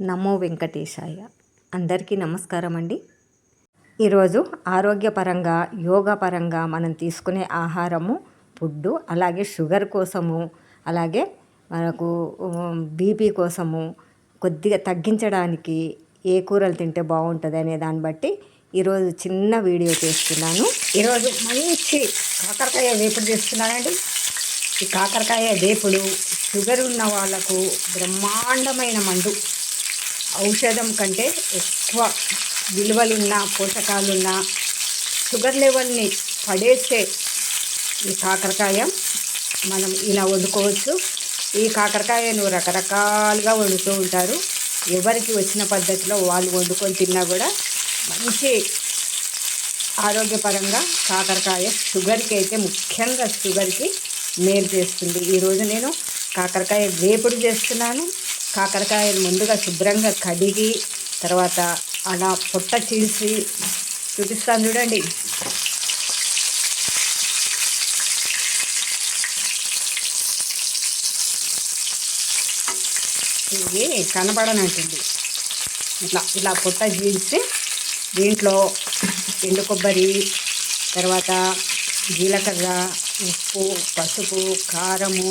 నమో వెంకటేశాయ. అందరికీ నమస్కారం అండి ఈరోజు ఆరోగ్యపరంగా యోగా పరంగా మనం తీసుకునే ఆహారము ఫుడ్డు అలాగే షుగర్ కోసము అలాగే మనకు బీపీ కోసము కొద్దిగా తగ్గించడానికి ఏ కూరలు తింటే బాగుంటుంది అనే దాన్ని బట్టి ఈరోజు చిన్న వీడియో చేస్తున్నాను. ఈరోజు మంచి కాకరకాయ వేపుడు చేస్తున్నానండి. ఈ కాకరకాయ వేపుడు షుగర్ ఉన్న వాళ్ళకు బ్రహ్మాండమైన మందు. ఔషధం కంటే ఎక్కువ విలువలున్న పోషకాలున్న షుగర్ లెవెల్ని పడేసే ఈ కాకరకాయ మనం ఇలా వండుకోవచ్చు. ఈ కాకరకాయను రకరకాలుగా వండుతూ ఉంటారు. ఎవరికి వచ్చిన పద్ధతిలో వాళ్ళు వండుకొని తిన్నా కూడా మంచి ఆరోగ్యపరంగా కాకరకాయ షుగర్కి అయితే ముఖ్యంగా షుగర్కి మేలు చేస్తుంది. ఈరోజు నేను కాకరకాయ వేపుడు చేస్తున్నాను. కాకరకాయలు ముందుగా శుభ్రంగా కడిగి తర్వాత అలా పొట్ట చీల్చి చూపిస్తాను చూడండి. ఇది కనపడనంటుంది. ఇట్లా ఇలా పొట్ట చీల్చి దీంట్లో ఎండు కొబ్బరి తర్వాత జీలకర్ర ఉప్పు పసుపు కారము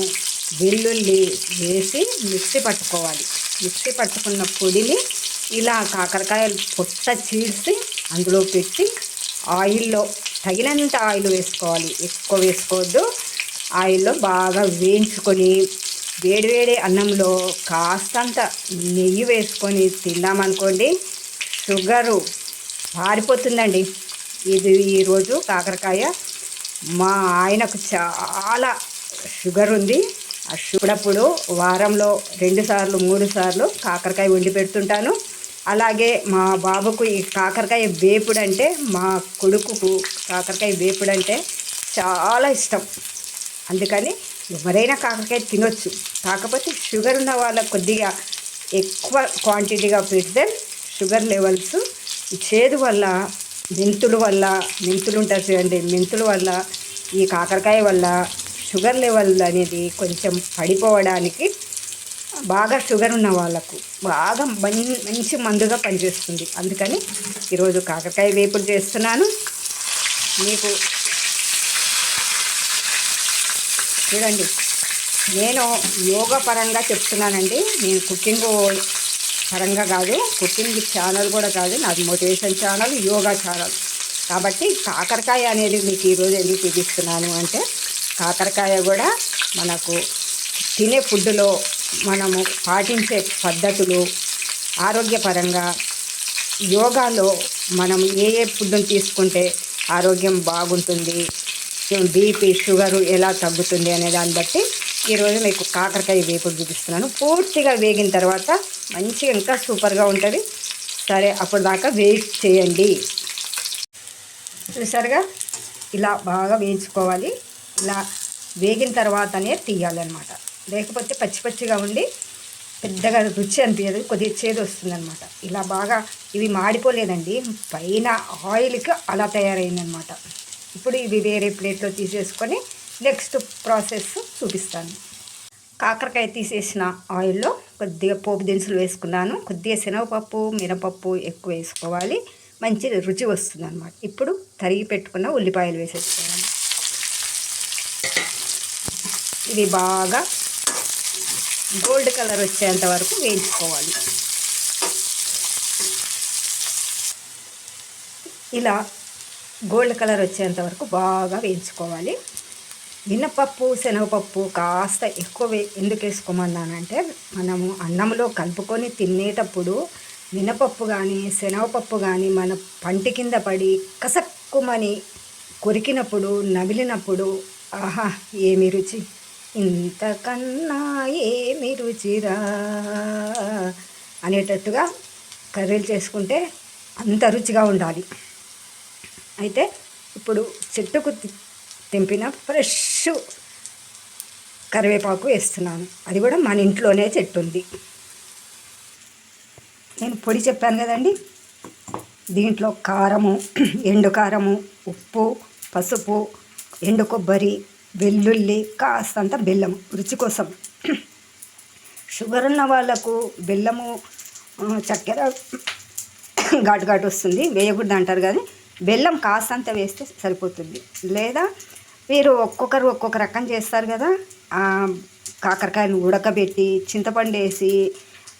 వెల్లుల్లి వేసి మిక్సీ పట్టుకోవాలి. మిక్సీ పట్టుకున్న పొడిని ఇలా కాకరకాయలు పొట్ట చీల్చి అందులో పెట్టి ఆయిల్లో తగినంత ఆయిల్ వేసుకోవాలి. ఎక్కువ వేసుకోవద్దు. ఆయిల్లో బాగా వేయించుకొని వేడివేడి అన్నంలో కాస్తంత నెయ్యి వేసుకొని తిన్నామనుకోండి షుగరు పారిపోతుందండి. ఇది ఈరోజు కాకరకాయ మా ఆయనకు చాలా షుగర్ ఉంది అప్పుడప్పుడు వారంలో రెండు సార్లు మూడు సార్లు కాకరకాయ వండి పెడుతుంటాను. అలాగే మా బాబుకు ఈ కాకరకాయ వేపుడు అంటే మా కొడుకుకు కాకరకాయ వేపుడు అంటే చాలా ఇష్టం. అందుకని ఎవరైనా కాకరకాయ తినొచ్చు. కాకపోతే షుగర్ ఉన్న వాళ్ళకు కొద్దిగా ఎక్కువ క్వాంటిటీగా పెడితే షుగర్ లెవెల్స్ చేదు వల్ల మెంతుల వల్ల మెంతులు ఉంటారు చూడండి మెంతుల వల్ల ఈ కాకరకాయ వల్ల షుగర్ లెవెల్ అనేది కొంచెం పడిపోవడానికి బాగా షుగర్ ఉన్న వాళ్ళకు బాగా మంచి మందుగా పనిచేస్తుంది. అందుకని ఈరోజు కాకరకాయ వేపుడు చేస్తున్నాను. మీకు చూడండి నేను యోగా పరంగా చెప్తున్నానండి. నేను కుకింగ్ పరంగా కాదు కుకింగ్ ఛానల్ కూడా కాదు నాది మోటివేషన్ ఛానల్ యోగా ఛానల్. కాబట్టి కాకరకాయ అనేది మీకు ఈరోజు ఎందుకు చూపిస్తున్నాను అంటే కాకరకాయ కూడా మనకు తినే ఫుడ్లో మనము పాటించే పద్ధతులు ఆరోగ్యపరంగా యోగాలో మనం ఏ ఏ ఫుడ్ని తీసుకుంటే ఆరోగ్యం బాగుంటుంది బీపీ షుగరు ఎలా తగ్గుతుంది అనే దాన్ని బట్టి ఈరోజు మీకు కాకరకాయ వేపుడు చూపిస్తున్నాను. పూర్తిగా వేగిన తర్వాత మంచిగా ఇంకా సూపర్గా ఉంటుంది. సరే అప్పుడు దాకా వెయిట్ చేయండి. చూసారుగా? ఇలా బాగా వేయించుకోవాలి. ఇలా వేగిన తర్వాతనే తీయాలన్నమాట. లేకపోతే పచ్చి పచ్చిగా ఉండి పెద్దగా రుచి అనిపించదు కొద్దిగా చేదు వస్తుందన్నమాట. ఇలా బాగా ఇవి మాడిపోలేదండి పైన ఆయిల్కి అలా తయారైందనమాట ఇప్పుడు ఇవి వేరే ప్లేట్లో తీసేసుకొని నెక్స్ట్ ప్రాసెస్ చూపిస్తాను. కాకరకాయ తీసేసిన ఆయిల్లో కొద్దిగా పోపు దినుసులు వేసుకున్నాను. కొద్దిగా శనగపప్పు మినపప్పు ఎక్కువ వేసుకోవాలి. మంచి రుచి వస్తుందనమాట ఇప్పుడు తరిగి పెట్టుకున్న ఉల్లిపాయలు వేసేసుకోవాలి. ఇది బాగా గోల్డ్ కలర్ వచ్చేంత వరకు వేయించుకోవాలి. ఇలా గోల్డ్ కలర్ వచ్చేంత వరకు బాగా వేయించుకోవాలి. మినపప్పు శనగపప్పు కాస్త ఎక్కువ ఎందుకు వేసుకోమన్నానంటే మనము అన్నంలో కలుపుకొని తినేటప్పుడు మినపప్పు కానీ శనగపప్పు కానీ మన పంటి కింద పడి కసక్కుమని కొరికినప్పుడు నమిలినప్పుడు ఆహా ఏమి రుచి? ఇంతకన్నా ఏమి రుచిరా అనేటట్టుగా కర్రీలు చేసుకుంటే అంత రుచిగా ఉండాలి. అయితే ఇప్పుడు చెట్టుకు తెంపిన ఫ్రెష్ కరివేపాకు వేస్తున్నాను. అది కూడా మన ఇంట్లోనే చెట్టు ఉంది. నేను పొడి చెప్పాను కదండి. దీంట్లో కారము ఎండు కారము ఉప్పు పసుపు ఎండు కొబ్బరి వెల్లుల్లి కాస్తంత బెల్లం రుచి కోసం. షుగర్ ఉన్న వాళ్ళకు బెల్లము చక్కెర ఘాటు ఘాటు వస్తుంది వేయకూడదు అంటారు కానీ బెల్లం కాస్తంత వేస్తే సరిపోతుంది. లేదా మీరు ఒక్కొక్కరు ఒక్కొక్క రకం చేస్తారు కదా ఆ, కాకరకాయలు ఉడకబెట్టి చింతపండు వేసి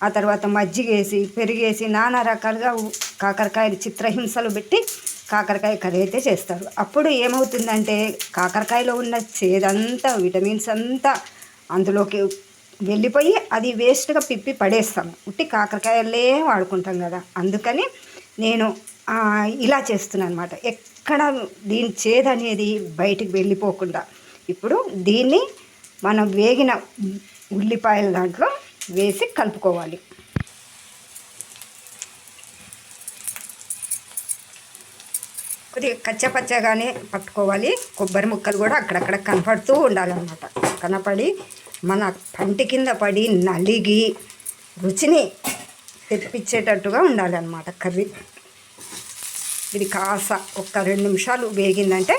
ఆ తర్వాత మజ్జిగేసి పెరిగేసి నానా రకాలుగా కాకరకాయలు చిత్రహింసలు పెట్టి కాకరకాయ కర్రీ అయితే చేస్తారు. అప్పుడు ఏమవుతుందంటే కాకరకాయలో ఉన్న చేదంతా విటమిన్స్ అంతా అందులోకి వెళ్ళిపోయి అది వేస్ట్గా పిప్పి పడేస్తాము ఉట్టి కాకరకాయలే వాడుకుంటాం కదా. అందుకని నేను ఇలా చేస్తున్నాను అనమాట ఎక్కడ దీని చేదు అనేది బయటికి వెళ్ళిపోకుండా. ఇప్పుడు దీన్ని మనం వేగిన ఉల్లిపాయల దాంట్లో వేసి కలుపుకోవాలి. కొద్దిగా కచ్చపచ్చగానే పట్టుకోవాలి. కొబ్బరి ముక్కలు కూడా అక్కడక్కడ కనపడుతూ ఉండాలన్నమాట. కనపడి మన పంటి కింద పడి నలిగి రుచిని తెప్పించేటట్టుగా ఉండాలన్నమాట కర్రీ. ఇది కాస ఒక్క రెండు నిమిషాలు వేగిందంటే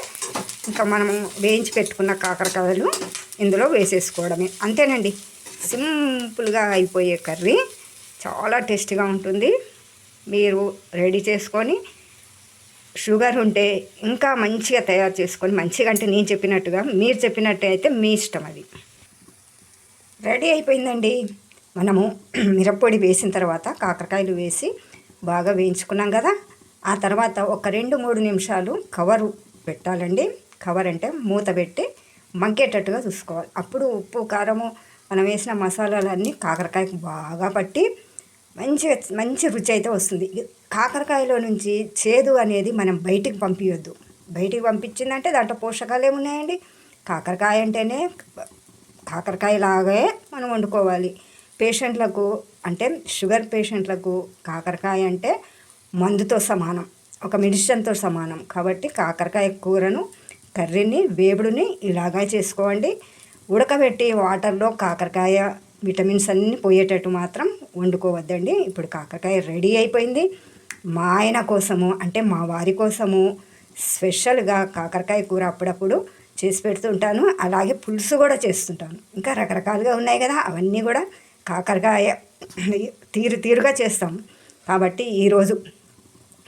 ఇంకా మనం వేయించి పెట్టుకున్న కాకరకాయలు ఇందులో వేసేసుకోవడమే. అంతేనండి. సింపుల్గా అయిపోయే కర్రీ. చాలా టేస్టీగా ఉంటుంది. మీరు రెడీ చేసుకొని షుగర్ ఉంటే ఇంకా మంచిగా తయారు చేసుకొని మంచిగా అంటే నేను చెప్పినట్టుగా మీరు చెప్పినట్టు అయితే మీ ఇష్టం అది. రెడీ అయిపోయిందండి. మనము మిరప్పొడి వేసిన తర్వాత కాకరకాయలు వేసి బాగా వేయించుకున్నాం కదా. ఆ తర్వాత ఒక రెండు మూడు నిమిషాలు కవరు పెట్టాలండి. కవర్ అంటే మూత పెట్టి మగ్గేటట్టుగా చూసుకోవాలి. అప్పుడు ఉప్పు కారము మనం వేసిన మసాలాలన్నీ కాకరకాయకు బాగా పట్టి మంచిగా మంచి రుచి అయితే వస్తుంది. కాకరకాయలో నుంచి చేదు అనేది మనం బయటికి పంపించొద్దు బయటికి పంపించిందంటే దాంట్లో పోషకాలు ఏమున్నాయండి? కాకరకాయ అంటేనే కాకరకాయ లాగే మనం వండుకోవాలి. పేషెంట్లకు అంటే షుగర్ పేషెంట్లకు కాకరకాయ అంటే మందుతో సమానం. ఒక మెడిసిన్తో సమానం. కాబట్టి కాకరకాయ కూరను కర్రీని వేపుడుని ఇలాగా చేసుకోండి. ఉడకబెట్టి వాటర్లో కాకరకాయ విటమిన్స్ అన్నీ పోయేటట్టు మాత్రం వండుకోవద్దండి. ఇప్పుడు కాకరకాయ రెడీ అయిపోయింది. మా ఆయన కోసము అంటే మా వారి కోసము స్పెషల్గా కాకరకాయ కూర అప్పుడప్పుడు చేసి పెడుతుంటాను. అలాగే పులుసు కూడా చేస్తుంటాను. ఇంకా రకరకాలుగా ఉన్నాయి కదా అవన్నీ కూడా కాకరకాయ తీరు తీరుగా చేస్తాం కాబట్టి ఈరోజు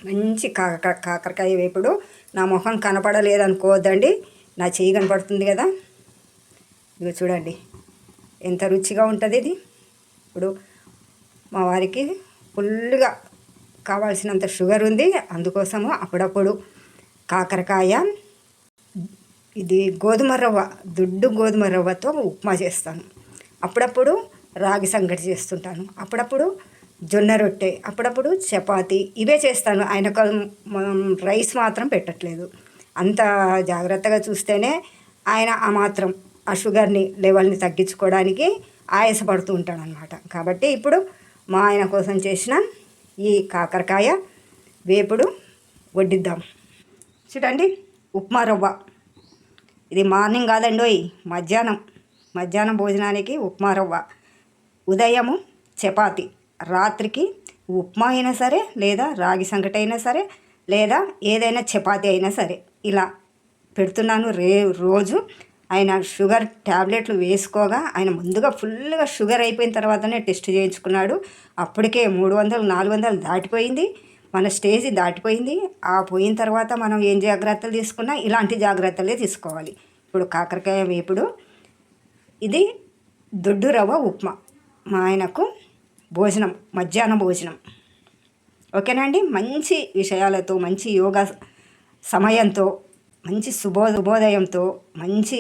మంచి కాకర కాకరకాయ వేపుడు. నా ముఖం కనపడలేదనుకోవద్దండి. నా చేయి కనపడుతుంది కదా. ఇదిగో చూడండి. ఎంత రుచిగా ఉంటుంది ఇది? ఇప్పుడు మా వారికి ఫుల్గా కావాల్సినంత షుగర్ ఉంది అందుకోసము అప్పుడప్పుడు కాకరకాయ ఇది గోధుమ రవ్వ దుడ్డు గోధుమ రవ్వతో ఉప్మా చేస్తాను. అప్పుడప్పుడు రాగి సంగటి చేస్తుంటాను. అప్పుడప్పుడు జొన్న రొట్టె అప్పుడప్పుడు చపాతి ఇవే చేస్తాను. ఆయనకు మనం రైస్ మాత్రం పెట్టట్లేదు. అంత జాగ్రత్తగా చూస్తేనే ఆయన ఆ మాత్రం ఆ షుగర్ని లెవెల్ని తగ్గించుకోవడానికి ఆయాసపడుతూ ఉంటాడు అనమాట కాబట్టి ఇప్పుడు మా ఆయన కోసం చేసిన ఈ కాకరకాయ వేపుడు వడ్డిద్దాం. చూడండి ఉప్మా రవ్వ. ఇది మార్నింగ్ కాదండోయ్ మధ్యాహ్నం. మధ్యాహ్నం భోజనానికి ఉప్మా రవ్వ. ఉదయము చపాతి. రాత్రికి ఉప్మా అయినా సరే లేదా రాగి సంకటి అయినా సరే లేదా ఏదైనా చపాతి అయినా సరే. ఇలా పెడుతున్నాను రే రోజు ఆయన షుగర్ ట్యాబ్లెట్లు వేసుకోగా ఆయన ముందుగా ఫుల్గా షుగర్ అయిపోయిన తర్వాతనే టెస్ట్ చేయించుకున్నాడు. అప్పటికే మూడు వందలు నాలుగు వందలు దాటిపోయింది. మన స్టేజ్ దాటిపోయింది. ఆ పోయిన తర్వాత మనం ఏం జాగ్రత్తలు తీసుకున్నా ఇలాంటి జాగ్రత్తలే తీసుకోవాలి. ఇప్పుడు కాకరకాయ వేపుడు. ఇది దొడ్డు రవ్వ ఉప్మా. మా ఆయనకు భోజనం మధ్యాహ్న భోజనం. ఓకేనండి మంచి విషయాలతో మంచి యోగా సమయంతో మంచి శుభో శుభోదయంతో మంచి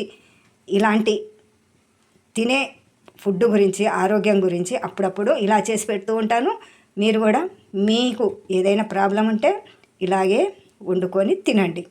ఇలాంటి తినే ఫుడ్ గురించి ఆరోగ్యం గురించి అప్పుడప్పుడు ఇలా చేసి పెడుతూ ఉంటాను. మీరు కూడా మీకు ఏదైనా ప్రాబ్లం ఉంటే ఇలాగే వండుకొని తినండి.